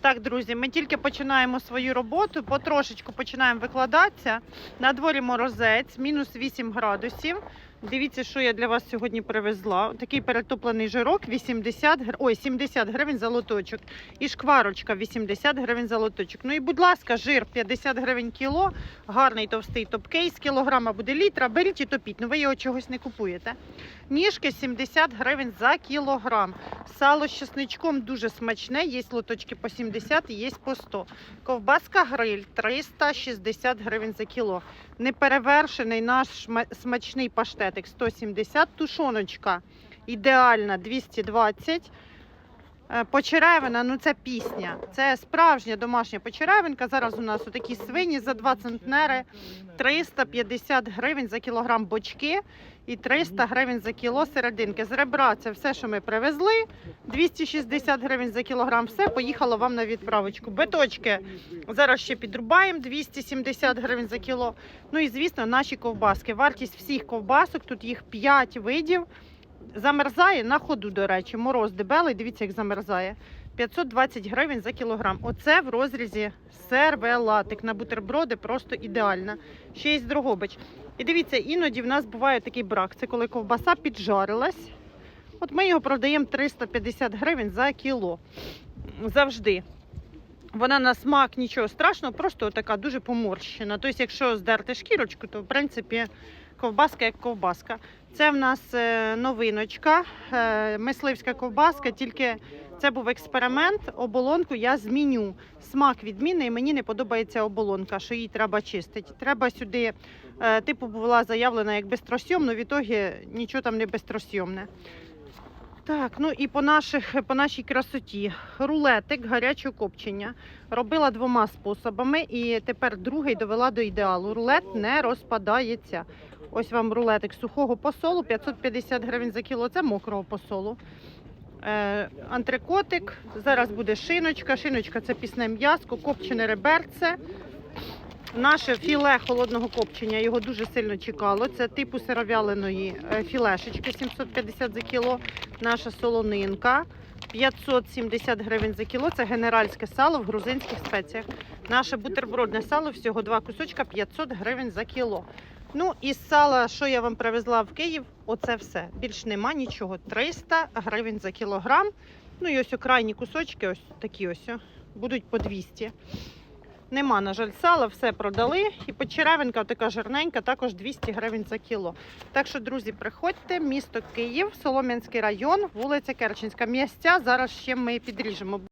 Так, друзі, ми тільки починаємо свою роботу, потрошечку починаємо викладатися. На дворі морозець, мінус 8 градусів. Дивіться, що я для вас сьогодні привезла. Такий перетоплений жирок 80, гр- ой, 70 гривень за лоточок. І шкварочка 80 гривень за лоточок. Ну і, будь ласка, жир 50 гривень кіло, гарний товстий топкей, з кілограма буде літра, беріть і топіть. Ну ви його чогось не купуєте. Ніжки 70 гривень за кілограм. Сало з чесничком дуже смачне, є лоточки по 70 і є по 100. Ковбаска гриль 360 гривень за кіло. Неперевершений наш смачний паштетик 170, тушоночка ідеальна 220. Е, Почеревина, ну це пісня. Це справжня домашня почеревинка. Зараз у нас такі свині за 2 центнери 350 гривень за кілограм бочки і 300 гривень за кіло серединки. З ребра це все, що ми привезли. 260 гривень за кілограм. Все поїхало вам на відправочку. Биточки зараз ще підрубаємо 270 гривень за кіло. Ну і звісно, наші ковбаски. Вартість всіх ковбасок, тут їх 5 видів. Замерзає на ходу, до речі, мороз дебелий. Дивіться, як замерзає. 520 гривень за кілограм. Оце в розрізі сервелатик на бутерброди просто ідеально. Ще є Дрогобич. І дивіться, іноді в нас буває такий брак. Це коли ковбаса піджарилась. От ми його продаємо 350 гривень за кіло. Завжди. Вона на смак нічого страшного, просто така дуже поморщена. Тобто, якщо здерти шкірочку, то в принципі ковбаска як ковбаска. Це в нас е, новиночка, е, мисливська ковбаска, тільки це був експеримент. Оболонку я зміню. Смак відмінний, мені не подобається оболонка, що її треба чистити. Треба сюди, е, типу, була заявлена як безтросйомно, в ітогі нічого там не безтросйомне. Так, ну і по, наших, по нашій красоті. Рулетик гарячого копчення. Робила двома способами і тепер другий довела до ідеалу. Рулет не розпадається. Ось вам рулетик сухого посолу, 550 гривень за кіло. Це мокрого посолу. Е, антрикотик, зараз буде шиночка. Шиночка це пісне м'яско, копчене реберце. Наше філе холодного копчення його дуже сильно чекало. Це типу сировяленої е, філешечки 750 за кіло. Наша солонинка 570 гривень за кіло. Це генеральське сало в грузинських спеціях. Наше бутербродне сало всього два кусочка 500 гривень за кіло. Ну і з сала, що я вам привезла в Київ, оце все. Більш нема нічого. 300 гривень за кілограм. Ну і ось окрайні кусочки, ось такі ось, будуть по 200. Нема, на жаль, сала, все продали. І почеревинка така жирненька, також 200 гривень за кіло. Так що, друзі, приходьте, місто Київ, Солом'янський район, вулиця Керченська. Місця зараз ще ми підріжемо.